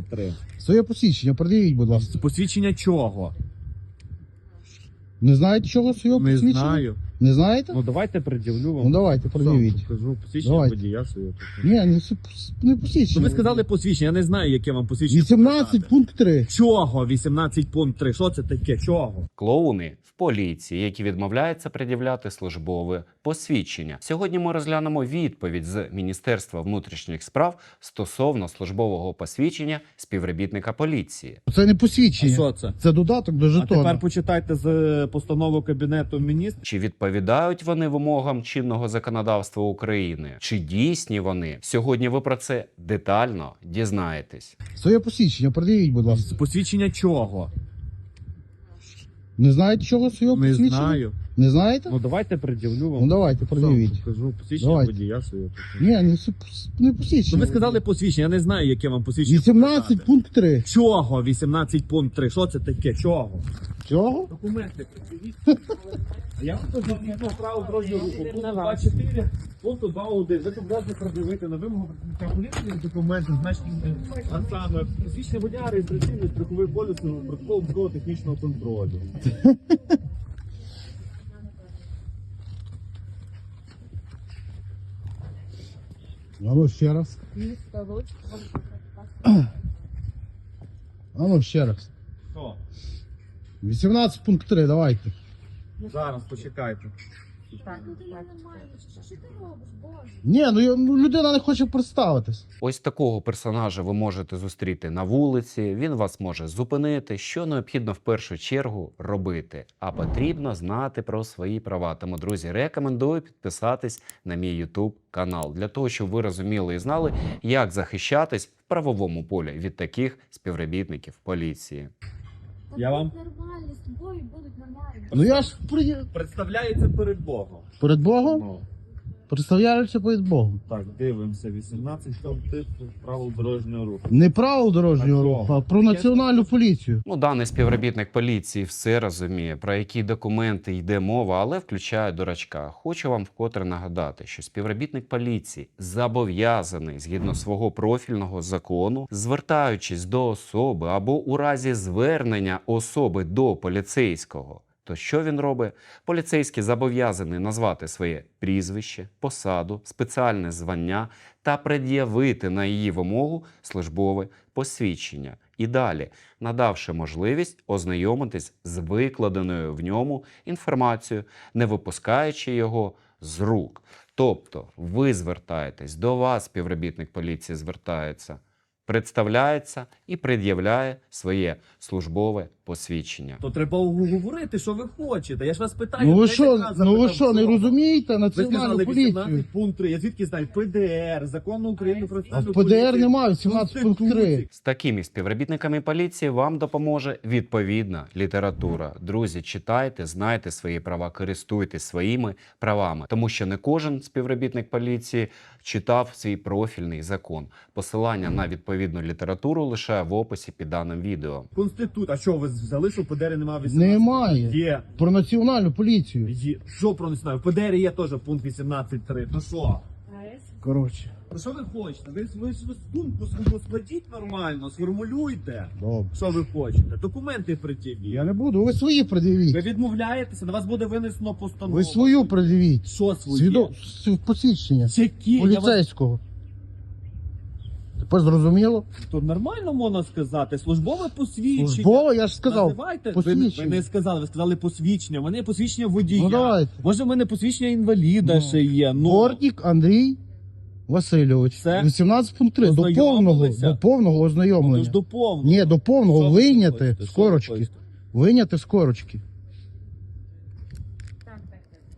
18.3. Своє посвідчення, пред'явіть, будь ласка. Посвідчення чого? Не знаєте, чого своє Не посвідчення? знаю. Не знаєте? Ну давайте пред'явлю вам. Ну давайте, пред'явіть. Покажу посвідчення Давайте. водія своє. Ні, не, не Ну ви сказали посвідчення, я не знаю, яке вам посвідчення. 18 показати. пункт 3. Чого 18 пункт 3? Що це таке? Чого? клоуни в поліції, які відмовляються пред'являти службове посвідчення. Сьогодні ми розглянемо відповідь з Міністерства внутрішніх справ стосовно службового посвідчення співробітника поліції. Це не А посвідчення. що це? Це додаток до А тепер почитайте з постанови Кабінету міністрів. Чи відповідають вони вимогам чинного законодавства України? Чи дійсні вони? Сьогодні ви про це детально дізнаєтесь. Своє посвідчення, продивіть, будь ласка. Посвідчення чого? Не знаєте, чого своє Не посвідчення? знаю. Не знаєте? Ну давайте пред'явлю вам. Ну давайте, пред'явіть. покажу посвідчення Давайте. водія своє. Ні, не, с- не Ну посвідчення. ви сказали посвідчення, я не знаю, яке вам посвідчення. 18 показати. пункт 3. Чого 18 пункт 3? Що це таке? Чого? Чого? Документи. А я вам кажу, згідно право дорожнього руху. Пункт 2.4, пункт 2.1. Ви тут можете пред'явити на вимогу працівника поліції документи, значні, а саме посвідчення водія, реєстраційний страховий поліс, протокол військового технічного контролю. Алло, ще раз. А ну ще раз. Що? 18 пункт 3, давайте. Зараз почекайте. Так, Ну, так. не маю. Що, що ти робиш, Боже? Ні, ну, я- ну людина не хоче представитись. Ось такого персонажа ви можете зустріти на вулиці. Він вас може зупинити. Що необхідно в першу чергу робити? А потрібно знати про свої права. Тому, друзі, рекомендую підписатись на мій YouTube канал для того, щоб ви розуміли і знали, як захищатись в правовому полі від таких співробітників поліції. Я вам- нормальні, з тобою будуть нормальні. Ну я ж при... Представляється перед Богом. перед Богом Ну, представляюся перед Богом. так, дивимося. 18 тип правил дорожнього руху. Не право дорожнього А руху, а про національну поліцію. Ну, даний співробітник поліції все розуміє, про які документи йде мова, але включає дурачка. Хочу вам вкотре нагадати, що співробітник поліції зобов'язаний згідно свого профільного закону, звертаючись до особи або у разі звернення особи до поліцейського. То що він робить? Поліцейський зобов'язаний назвати своє прізвище, посаду, спеціальне звання та пред'явити на її вимогу службове посвідчення. І далі, надавши можливість ознайомитись з викладеною в ньому інформацією, не випускаючи його з рук. Тобто, ви звертаєтесь до вас, співробітник поліції звертається, представляється і пред'являє своє службове посвідчення. То треба говорити, що ви хочете. Я ж вас питаю. Ну ви що, ну ви що, не розумієте національну поліцію? пункт 3. Я звідки знаю? ПДР, закон України про А в ПДР немає 18 пункт 3. З такими співробітниками поліції вам допоможе відповідна література. Друзі, читайте, знайте свої права, користуйтесь своїми правами, тому що не кожен співробітник поліції читав свій профільний закон. Посилання на відповідну літературу лише в описі під даним відео. Конститут. А що ви взяли, що в ПДР немає 18? Немає. Є. Про національну поліцію. Є. Що про не знаю? В ПДР є теж пункт 18.3. То що? Коротше, Ну що ви хочете? Ви, ви, ж думку свою складіть нормально, сформулюйте. добре. Що ви хочете? Документи притягніть. Я не буду, ви свої Ви пред'явіть. відмовляєтеся, на вас буде винесено постанову. Ви свою пред'явіть. Що свої? Свідо... с- посвідчення. Які? Я вас... Поліцейського. Тепер зрозуміло? То нормально можна сказати. Службове посвідчення. Службово, я ж сказав. Називайте. Ви, посвідчення. ви не сказали, ви сказали посвідчення. Вони посвідчення водія. Ну давайте. Може, в мене посвідчення інваліда Ну. ще є. Ну, Бортник Андрій Васильович. Це 18 пункт 3. До повного, до повного ну, ознайомлення. ж до повного. Ні, до повного вийняти з корочки. Вийняти з корочки.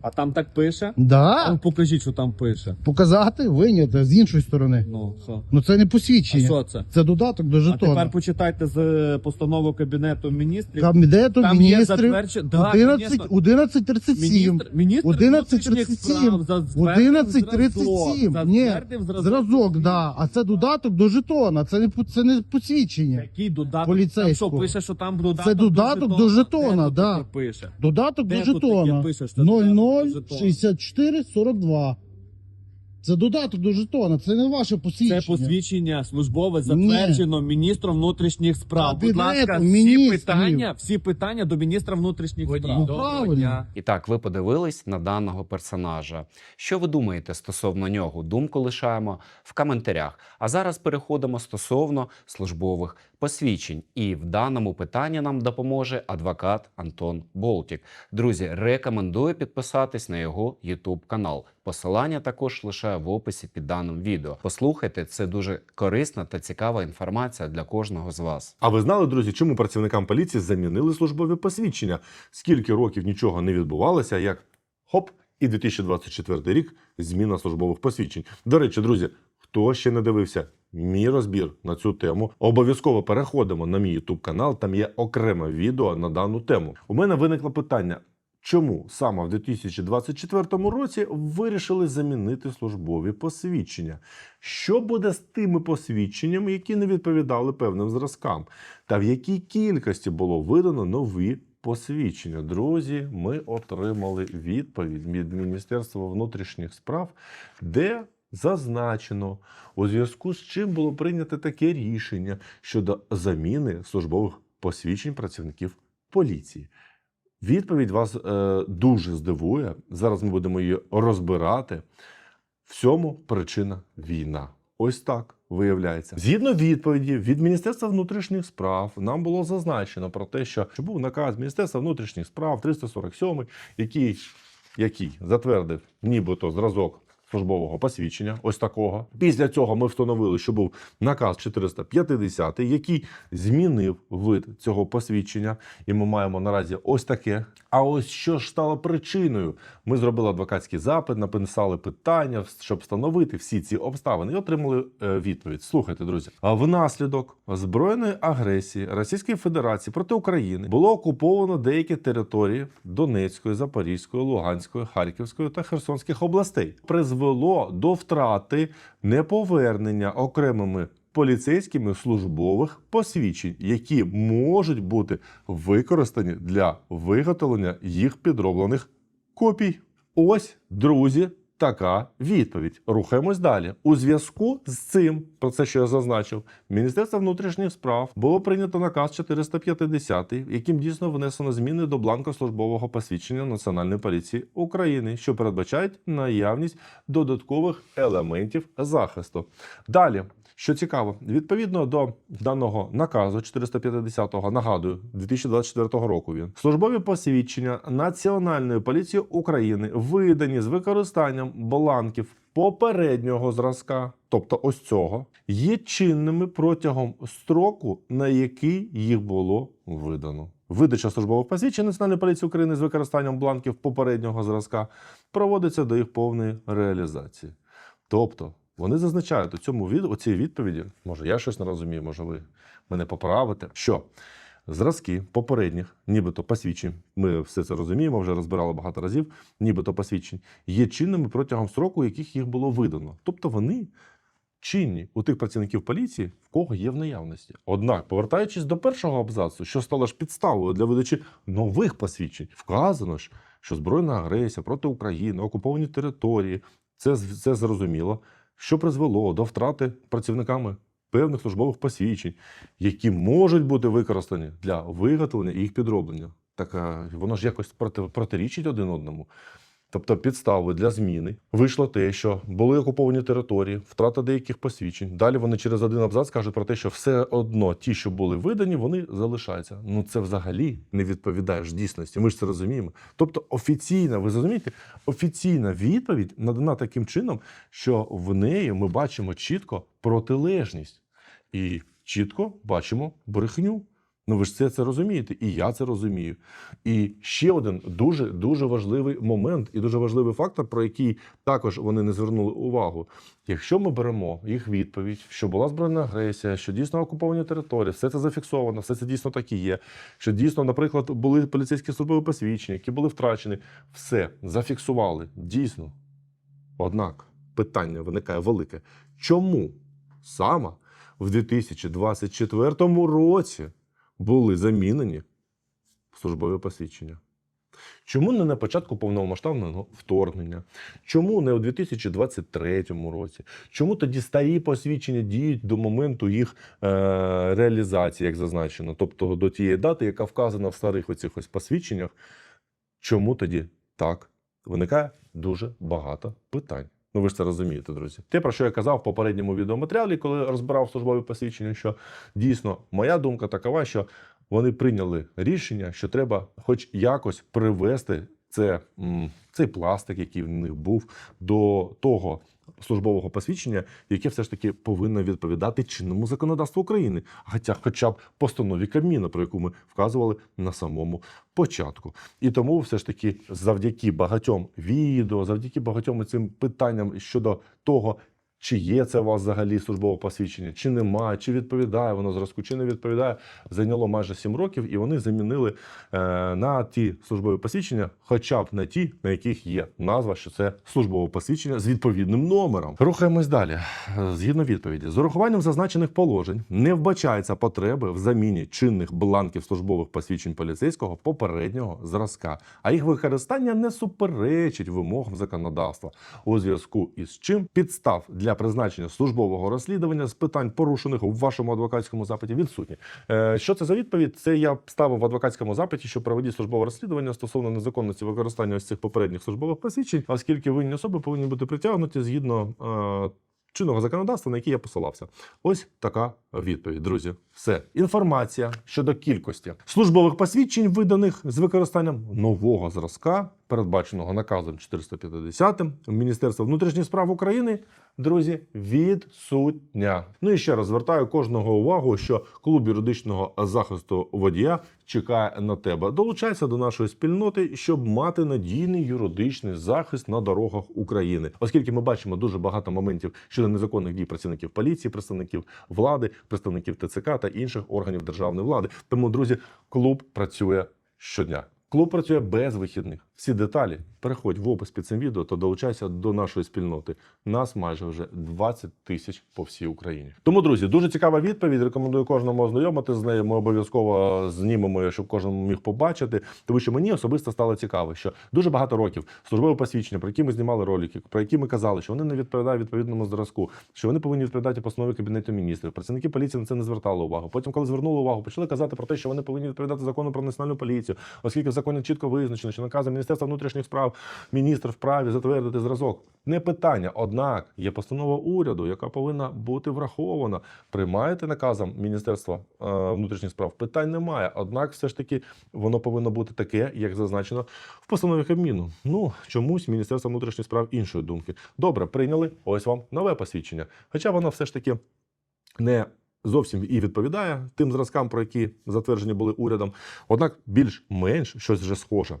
А там так пише? А Да. ну, покажіть, що там пише. Показати, вийняти з іншої сторони. Ну, що? Ну це не А посвідчення. що це? Це додаток до А жетона. тепер почитайте з постанови Кабінету міністрів. Кабінету Там є міністрів затвердження. Да, 11, звісно. 11.37. Міністр, міністр 11.37. внутрішніх справ затвердив 11.37. Ні, зразок. Да. А це додаток до жетона. Це не по- це не посвідчення. Який додаток? Поліцейського. Там що, пише, що там додаток Це додаток до жетона, Де тут да. таке пише? Додаток Де до тут таке жетона. пише, що додаток 064 42. Це додаток до жетона, це не ваше Це посвідчення. посвідчення службове Ні. затверджено міністром внутрішніх справ. Будь Кабінетом ласка, всі міністрів. питання, всі питання до міністра внутрішніх Водій, справ. Ну, доброго правильно. дня. І так, ви подивились на даного персонажа. Що ви думаєте стосовно нього? Думку лишаємо в коментарях. А зараз переходимо стосовно службових посвідчень. І в даному питанні нам допоможе адвокат Антон Болтік. Друзі, рекомендую підписатись на його YouTube канал. Посилання також лишаю в описі під даним відео. Послухайте, це дуже корисна та цікава інформація для кожного з вас. А ви знали, друзі, чому працівникам поліції замінили службові посвідчення? Скільки років нічого не відбувалося, як хоп, і 2024 рік зміна службових посвідчень. До речі, друзі, хто ще не дивився мій розбір на цю тему, обов'язково переходимо на мій YouTube канал. Там є окреме відео на дану тему. У мене виникло питання. Чому саме в 2024 році вирішили замінити службові посвідчення? Що буде з тими посвідченнями, які не відповідали певним зразкам? Та в якій кількості було видано нові посвідчення? Друзі, ми отримали відповідь від Міністерства внутрішніх справ, де зазначено, у зв'язку з чим було прийнято таке рішення щодо заміни службових посвідчень працівників поліції. Відповідь вас е, дуже здивує. Зараз ми будемо її розбирати. Всьому причина війна. Ось так виявляється. Згідно відповіді від Міністерства внутрішніх справ, нам було зазначено про те, що був наказ Міністерства внутрішніх справ 347, який, який затвердив нібито зразок службового посвідчення, ось такого. Після цього ми встановили, що був наказ 450, який змінив вид цього посвідчення, і ми маємо наразі ось таке. А ось що ж стало причиною? Ми зробили адвокатський запит, написали питання, щоб встановити всі ці обставини, і отримали е, відповідь. Слухайте, друзі, внаслідок збройної агресії Російської Федерації проти України було окуповано деякі території Донецької, Запорізької, Луганської, Харківської та Херсонських областей. Призвело до втрати неповернення окремими поліцейськими службових посвідчень, які можуть бути використані для виготовлення їх підроблених копій. Ось, друзі, така відповідь. Рухаємось далі. У зв'язку з цим, про це що я зазначив, Міністерство внутрішніх справ було прийнято наказ 450, яким дійсно внесено зміни до бланку службового посвідчення Національної поліції України, що передбачають наявність додаткових елементів захисту. Далі. Що цікаво, відповідно до даного наказу 450-го, нагадую, 2024 року він службові посвідчення Національної поліції України видані з використанням бланків попереднього зразка, тобто ось цього, є чинними протягом строку, на який їх було видано. Видача службових посвідчень Національної поліції України з використанням бланків попереднього зразка проводиться до їх повної реалізації. Тобто вони зазначають у цьому від... у цій відповіді, може я щось не розумію, може ви мене поправите, що зразки попередніх, нібито посвідчень, ми все це розуміємо, вже розбирали багато разів, нібито посвідчень, є чинними протягом строку, яких їх було видано. Тобто вони чинні у тих працівників поліції, в кого є в наявності. Однак, повертаючись до першого абзацу, що стало ж підставою для видачі нових посвідчень, вказано ж, що збройна агресія проти України, окуповані території, це, це зрозуміло, що призвело до втрати працівниками певних службових посвідчень, які можуть бути використані для виготовлення і їх підроблення. Так воно ж якось проти, протирічить один одному. Тобто підстави для зміни вийшло те, що були окуповані території, втрата деяких посвідчень. Далі вони через один абзац кажуть про те, що все одно ті, що були видані, вони залишаються. Ну це взагалі не відповідає ж дійсності. Ми ж це розуміємо. Тобто офіційна, ви розумієте, офіційна відповідь надана таким чином, що в неї ми бачимо чітко протилежність і чітко бачимо брехню. Ну ви ж це, це розумієте, і я це розумію. І ще один дуже дуже важливий момент і дуже важливий фактор, про який також вони не звернули увагу. Якщо ми беремо їх відповідь, що була збройна агресія, що дійсно окуповані території, все це зафіксовано, все це дійсно так і є. Що дійсно, наприклад, були поліцейські службові посвідчення, які були втрачені, все зафіксували дійсно. Однак питання виникає велике: чому саме в 2024 році? Були замінені службові посвідчення. Чому не на початку повномасштабного вторгнення? Чому не у 2023 році? Чому тоді старі посвідчення діють до моменту їх е, реалізації, як зазначено, тобто до тієї дати, яка вказана в старих оцих ось посвідченнях? Чому тоді так? Виникає дуже багато питань. Ну, ви ж це розумієте, друзі. Те, про що я казав в попередньому відеоматеріалі, коли розбирав службові посвідчення, що дійсно моя думка такова, що вони прийняли рішення, що треба хоч якось привести це, цей пластик, який в них був, до того службового посвідчення, яке все ж таки повинно відповідати чинному законодавству України, хоча, хоча б постанові Кабміна, про яку ми вказували на самому початку. І тому все ж таки, завдяки багатьом відео, завдяки багатьом цим питанням щодо того. Чи є це у вас взагалі службове посвідчення, чи немає, чи відповідає воно зразку, чи не відповідає, зайняло майже 7 років, і вони замінили е, на ті службові посвідчення, хоча б на ті, на яких є назва, що це службове посвідчення з відповідним номером. Рухаємось далі. Згідно відповіді, з урахуванням зазначених положень не вбачається потреби в заміні чинних бланків службових посвідчень поліцейського попереднього зразка, а їх використання не суперечить вимогам законодавства. У зв'язку із чим підстав для призначення службового розслідування з питань, порушених у вашому адвокатському запиті, відсутні. Е, Що це за відповідь? Це я ставив в адвокатському запиті, що проведіть службове розслідування стосовно незаконності використання ось цих попередніх службових посвідчень, оскільки винні особи повинні бути притягнуті згідно. Чинного законодавства, на яке я посилався. Ось така відповідь, друзі. Все. Інформація щодо кількості службових посвідчень, виданих з використанням нового зразка, передбаченого наказом 450 Міністерства внутрішніх справ України, друзі, відсутня. Ну і ще раз звертаю кожного увагу, що клуб юридичного захисту водія чекає на тебе. Долучайся до нашої спільноти, щоб мати надійний юридичний захист на дорогах України, оскільки ми бачимо дуже багато моментів щодо незаконних дій працівників поліції, представників влади, представників ТЦК та інших органів державної влади. Тому, друзі, клуб працює щодня. Клуб працює без вихідних. Всі деталі переходь в опис під цим відео та долучайся до нашої спільноти. Нас майже вже 20 тисяч по всій Україні. Тому, друзі, дуже цікава відповідь. Рекомендую кожному ознайомити з нею. Ми обов'язково знімемо, її, щоб кожен міг побачити. Тому що мені особисто стало цікаво, що дуже багато років службове посвідчення, про які ми знімали ролики, про які ми казали, що вони не відповідають відповідному зразку, що вони повинні відповідати постанові кабінету міністрів. Працівники поліції на це не звертали увагу. Потім, коли звернули увагу, почали казати про те, що вони повинні відповідати закону про національну поліцію, оскільки в законі чітко визначено, що наказом Міністерства внутрішніх справ міністр вправі затвердити зразок. Не питання. Однак є постанова уряду, яка повинна бути врахована. Приймаєте наказом Міністерства е, внутрішніх справ? Питань немає. Однак, все ж таки, воно повинно бути таке, як зазначено в постанові Кабміну. Ну чомусь Міністерство внутрішніх справ іншої думки. Добре, прийняли. Ось вам нове посвідчення. Хоча воно все ж таки не зовсім і відповідає тим зразкам, про які затверджені були урядом. Однак більш-менш щось вже схоже.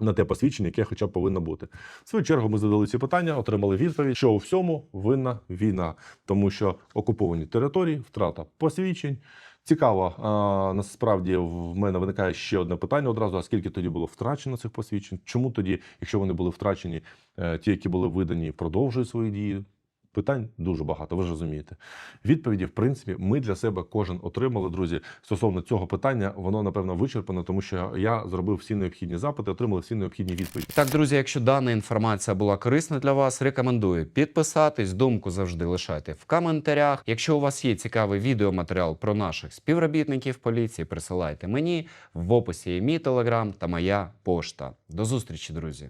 На те посвідчення, яке хоча б повинно бути. В свою чергу ми задали ці питання, отримали відповідь, що у всьому винна війна, тому що окуповані території, втрата посвідчень. Цікаво, а, насправді в мене виникає ще одне питання одразу: а скільки тоді було втрачено цих посвідчень? Чому тоді, якщо вони були втрачені, е, ті, які були видані, продовжують свої дії? Питань дуже багато, ви ж розумієте. Відповіді, в принципі, ми для себе кожен отримали, друзі. Стосовно цього питання, воно напевно вичерпано, тому що я зробив всі необхідні запити, отримали всі необхідні відповіді. Так, друзі, якщо дана інформація була корисна для вас, рекомендую підписатись. Думку завжди лишайте в коментарях. Якщо у вас є цікавий відеоматеріал про наших співробітників поліції, присилайте мені в описі є мій телеграм та моя пошта. До зустрічі, друзі.